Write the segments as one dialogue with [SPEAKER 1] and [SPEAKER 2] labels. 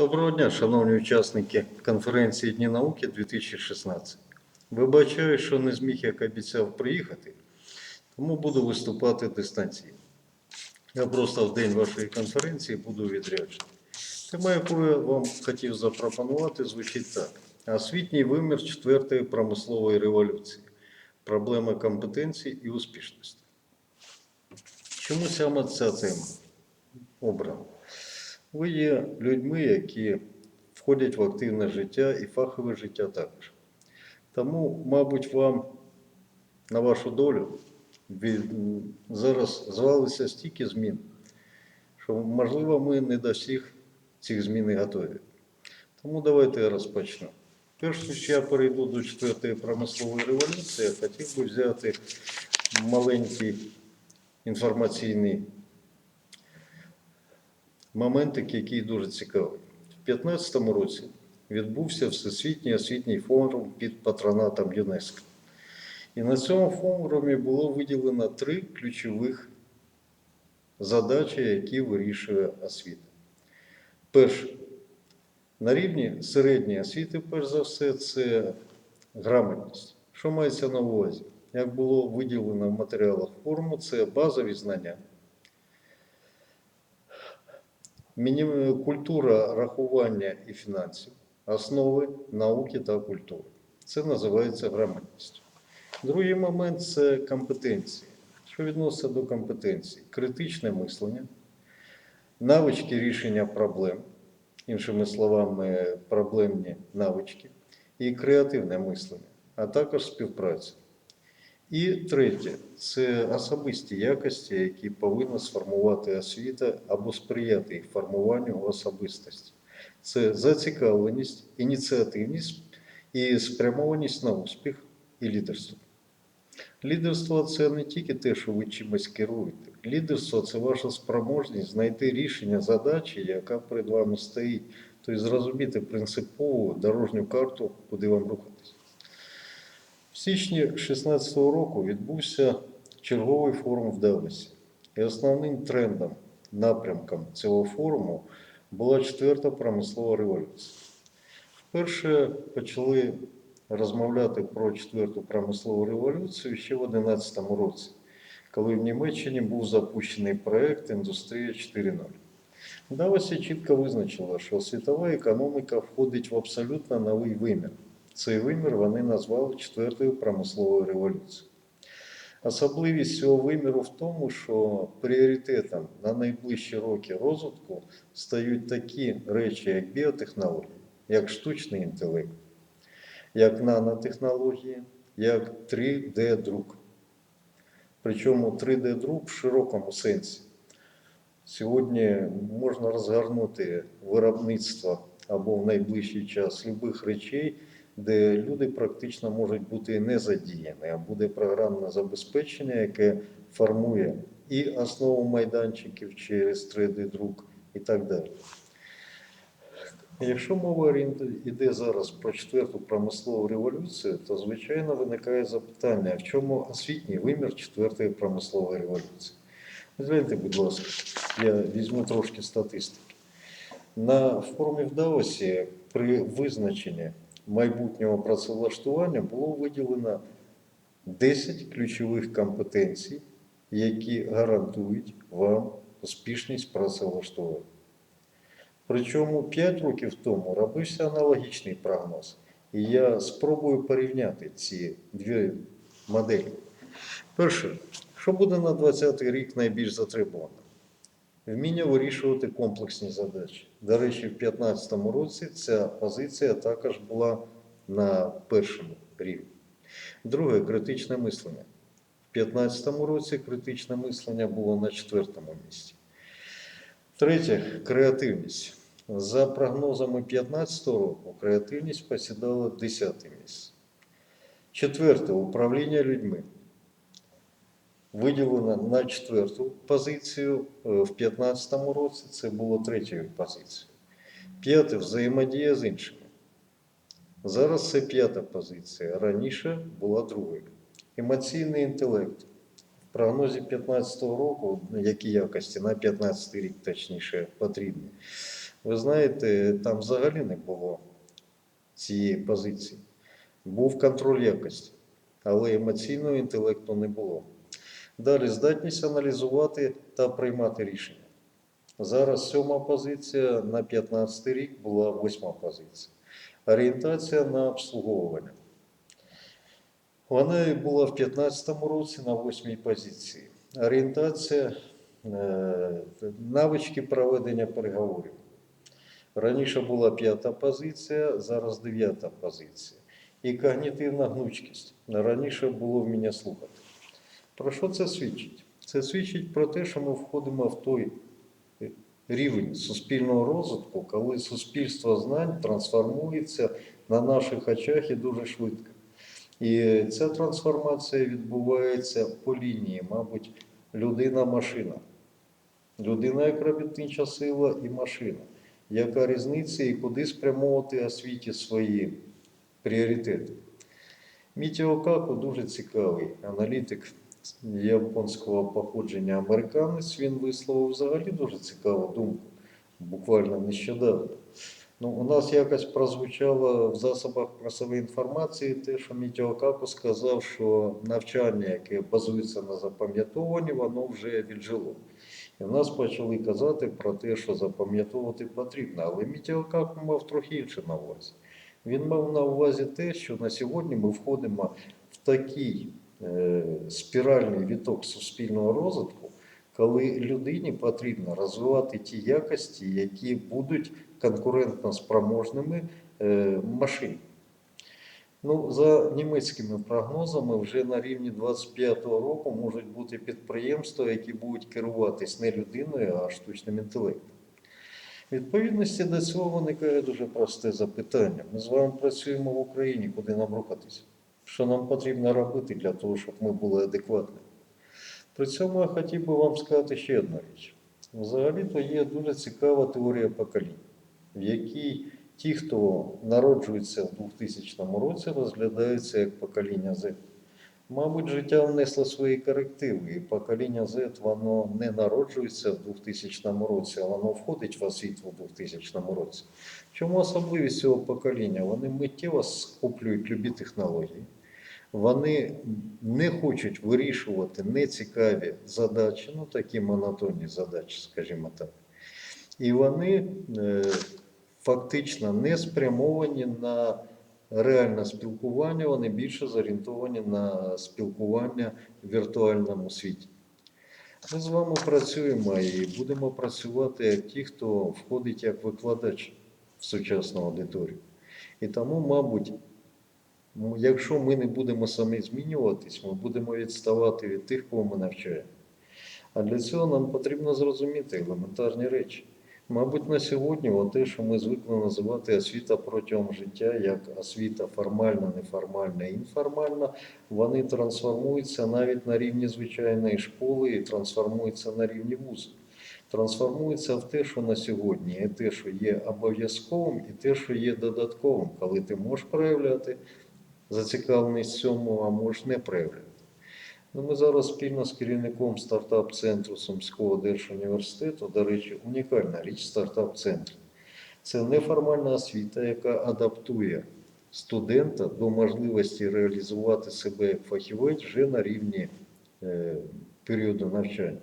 [SPEAKER 1] Доброго дня, шановні учасники конференції Дні науки 2016. Вибачаю, що не зміг, як обіцяв, приїхати, тому буду виступати дистанційно. Я просто в день вашої конференції буду відряджений. Тема, яку я вам хотів запропонувати, звучить так: освітній вимір четвертої промислової революції, проблеми компетенції і успішності. Чому саме ця тема обрана? Ви є людьми, які входять в активне життя і фахове життя також. Тому, мабуть, вам на вашу долю зараз звалися стільки змін, що, можливо, ми не до всіх цих змін і готові. Тому давайте я розпочну. Перш ніж я перейду до четвертої промислової революції, я хотів би взяти маленький інформаційний моментик, який дуже цікавий. В 2015 році відбувся Всесвітній освітній форум під патронатом ЮНЕСКО. І на цьому форумі було виділено три ключових задачі, які вирішує освіта. Перше, на рівні середньої освіти, перш за все, це грамотність. Що мається на увазі? Як було виділено в матеріалах форуму, це базові знання. Культура рахування і фінансів, основи науки та культури. Це називається грамотністю. Другий момент це компетенції. Що відноситься до компетенцій? Критичне мислення, навички рішення проблем, іншими словами, проблемні навички, і креативне мислення, а також співпраця. І третє це особисті якості, які повинна сформувати освіта або сприяти їх формуванню особистості. Це зацікавленість, ініціативність і спрямованість на успіх і лідерство. Лідерство це не тільки те, що ви чимось керуєте. Лідерство це ваша спроможність знайти рішення задачі, яка перед вами стоїть, тобто зрозуміти принципову дорожню карту, куди вам рухатись. Січні 2016 року відбувся черговий форум в Давосі. І основним трендом, напрямком цього форуму була четверта промислова революція. Вперше почали розмовляти про четверту промислову революцію ще в 2011 році, коли в Німеччині був запущений проект Індустрія 4.0. В Давосі чітко визначило, що світова економіка входить в абсолютно новий вимір. Цей вимір вони назвали четвертою промисловою революцією. Особливість цього виміру в тому, що пріоритетом на найближчі роки розвитку стають такі речі, як біотехнології, як штучний інтелект, як нанотехнології, як 3D-друк. Причому 3D-друк в широкому сенсі. Сьогодні можна розгорнути виробництво або в найближчий час любих речей, де люди практично можуть бути не задіяні, а буде програмне забезпечення, яке формує і основу майданчиків через 3D-друк і так далі. Якщо мова йде зараз про четверту промислову революцію, то звичайно виникає запитання, в чому освітній вимір четвертої промислової революції. Гляньте, будь ласка, я візьму трошки статистики. На форумі в Давосі при визначенні майбутнього працевлаштування було виділено 10 ключових компетенцій, які гарантують вам успішність працевлаштування. Причому 5 років тому робився аналогічний прогноз. І я спробую порівняти ці дві моделі. Перше, що буде на 2020 рік найбільш затребувано? Вміння вирішувати комплексні задачі. До речі, в 2015 році ця позиція також була на першому рівні. Друге критичне мислення. В 2015 році критичне мислення було на четвертому місці. Третє креативність. За прогнозами 2015 року, креативність посідала 10 місце. Четверте управління людьми. Виділено на четверту позицію е, в 2015 році, це було третьою позицією. П'яте взаємодія з іншими. Зараз це п'ята позиція. Раніше була другою. Емоційний інтелект. В прогнозі 2015 року, які якості на 2015 рік точніше потрібні, ви знаєте, там взагалі не було цієї позиції. Був контроль якості, але емоційного інтелекту не було. Далі здатність аналізувати та приймати рішення. Зараз сьома позиція на 15 рік була восьма позиція. Орієнтація на обслуговування. Вона була в 2015 році на восьмій позиції. Орієнтація, е, навички проведення переговорів. Раніше була п'ята позиція, зараз дев'ята позиція. І когнітивна гнучкість. Раніше було вміння слухати. Про що це свідчить? Це свідчить про те, що ми входимо в той рівень суспільного розвитку, коли суспільство знань трансформується на наших очах і дуже швидко. І ця трансформація відбувається по лінії, мабуть, людина-машина. Людина як робітнича сила і машина. Яка різниця і куди спрямовувати освіті свої пріоритети? Мітіо Каку дуже цікавий аналітик японського походження американець. Він висловив взагалі дуже цікаву думку, буквально нещодавно. Ну, у нас якось прозвучало в засобах масової інформації те, що Мітіо Каку сказав, що навчання, яке базується на запам'ятовуванні, воно вже віджило. І в нас почали казати про те, що запам'ятовувати потрібно. Але Мітіо Каку мав трохи інше на увазі. Він мав на увазі те, що на сьогодні ми входимо в такий спіральний віток суспільного розвитку, коли людині потрібно розвивати ті якості, які будуть конкурентно спроможними е, машин. Ну, за німецькими прогнозами, вже на рівні 25-го року можуть бути підприємства, які будуть керуватись не людиною, а штучним інтелектом. Відповідності до цього виникає дуже просте запитання. Ми з вами працюємо в Україні, куди нам рухатися? Що нам потрібно робити для того, щоб ми були адекватними? При цьому я хотів би вам сказати ще одну річ. Взагалі-то є дуже цікава теорія поколінь, в якій ті, хто народжується в 2000 році, розглядаються як покоління Z. Мабуть, життя внесло свої корективи, і покоління Z воно не народжується в 2000 році, а воно входить в освіту в 2000 році. Чому особливість цього покоління? Вони миттєво схоплюють любі технології. Вони не хочуть вирішувати нецікаві задачі, ну такі монотонні задачі, скажімо так. І вони е, фактично не спрямовані на реальне спілкування, вони більше зорієнтовані на спілкування в віртуальному світі. Ми з вами працюємо і будемо працювати як ті, хто входить як викладач в сучасну аудиторію. І тому, мабуть, якщо ми не будемо самі змінюватись, ми будемо відставати від тих, кого ми навчаємо. А для цього нам потрібно зрозуміти елементарні речі. Мабуть, на сьогодні те, що ми звикли називати освіта протягом життя, як освіта формальна, неформальна, інформальна, вони трансформуються навіть на рівні звичайної школи і трансформуються на рівні вузу. Трансформуються в те, що на сьогодні є те, що є обов'язковим, і те, що є додатковим, коли ти можеш проявляти зацікавленість цьому, а можеш не проявляти. Ну, ми зараз спільно з керівником стартап-центру Сумського держуніверситету, до речі, унікальна річ стартап-центру. Це неформальна освіта, яка адаптує студента до можливості реалізувати себе як фахівець вже на рівні е, періоду навчання.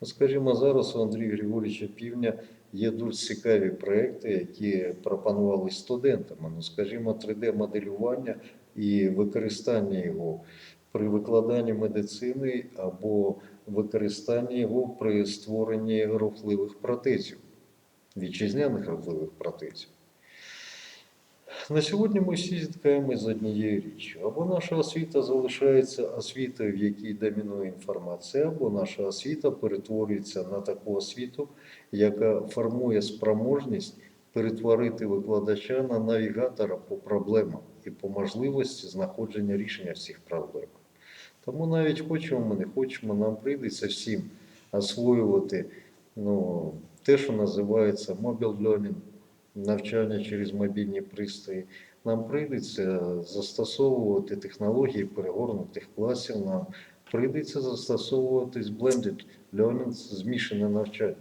[SPEAKER 1] Ну, скажімо, зараз у Андрія Григорьовича Півня є дуже цікаві проекти, які пропонували студентам. Ну, скажімо, 3D-моделювання і використання його при викладанні медицини або використанні його при створенні рухливих протезів, вітчизняних рухливих протезів. На сьогодні ми всі зіткаємося з однією річчю. Або наша освіта залишається освітою, в якій домінує інформація, або наша освіта перетворюється на таку освіту, яка формує спроможність перетворити викладача на навігатора по проблемам і по можливості знаходження рішення всіх проблем. Тому навіть хочемо ми не хочемо, нам прийдеться всім освоювати ну, те, що називається mobile learning, навчання через мобільні пристрої. Нам прийдеться застосовувати технології перегорнутих класів, нам Прийдеться застосовуватись blended learning, змішане навчання.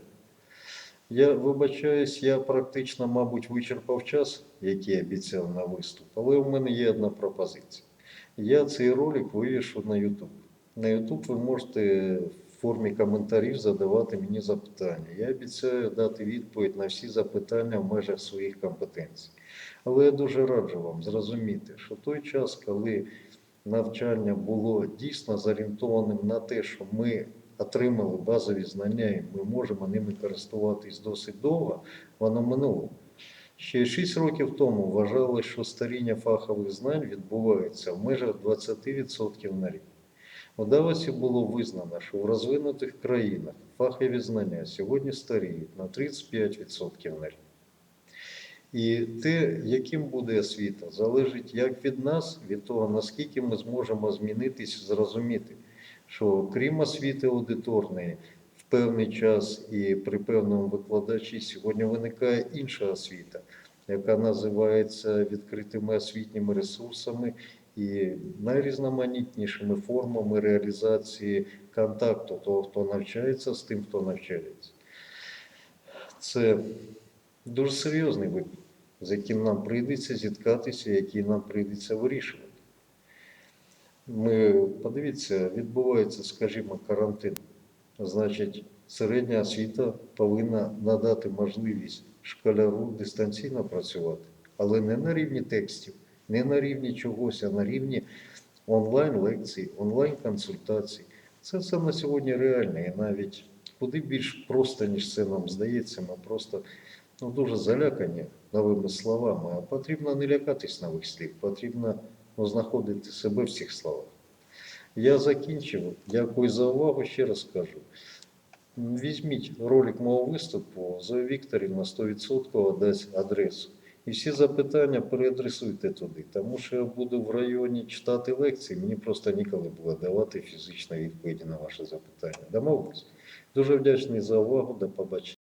[SPEAKER 1] Я вибачаюсь, я практично, мабуть, вичерпав час, який обіцяв на виступ, але у мене є одна пропозиція. Я цей ролик вивішу на YouTube. На YouTube ви можете в формі коментарів задавати мені запитання. Я обіцяю дати відповідь на всі запитання в межах своїх компетенцій. Але я дуже раджу вам зрозуміти, що той час, коли навчання було дійсно зорієнтованим на те, що ми отримали базові знання і ми можемо ними користуватись досить довго, воно минуло. Ще 6 років тому вважали, що старіння фахових знань відбувається в межах 20% на рік. У Давосі було визнано, що в розвинутих країнах фахові знання сьогодні старіють на 35% на рік. І те, яким буде освіта, залежить як від нас, від того, наскільки ми зможемо змінитись, зрозуміти, що крім освіти аудиторної, в певний час і при певному викладачі сьогодні виникає інша освіта, яка називається відкритими освітніми ресурсами і найрізноманітнішими формами реалізації контакту того, хто навчається з тим, хто навчається. Це дуже серйозний виклик, з яким нам прийдеться зіткатися, який нам прийдеться вирішувати. Ми, подивіться, відбувається, скажімо, карантин. Значить, середня освіта повинна надати можливість школяру дистанційно працювати, але не на рівні текстів, не на рівні чогось, а на рівні онлайн-лекцій, онлайн-консультацій. Це все на сьогодні реальне і навіть куди більш просто, ніж це нам здається, ми просто ну, дуже залякані новими словами. А потрібно не лякатись нових слів, потрібно знаходити себе в цих словах. Я закінчив. Дякую за увагу. Ще раз кажу. Візьміть ролик мого виступу, Зоя Вікторівна 100% дасть адресу. І всі запитання переадресуйте туди, тому що я буду в районі читати лекції, мені просто ніколи було давати фізичні відповіді на ваші запитання. Домовились? Дуже вдячний за увагу, до побачення.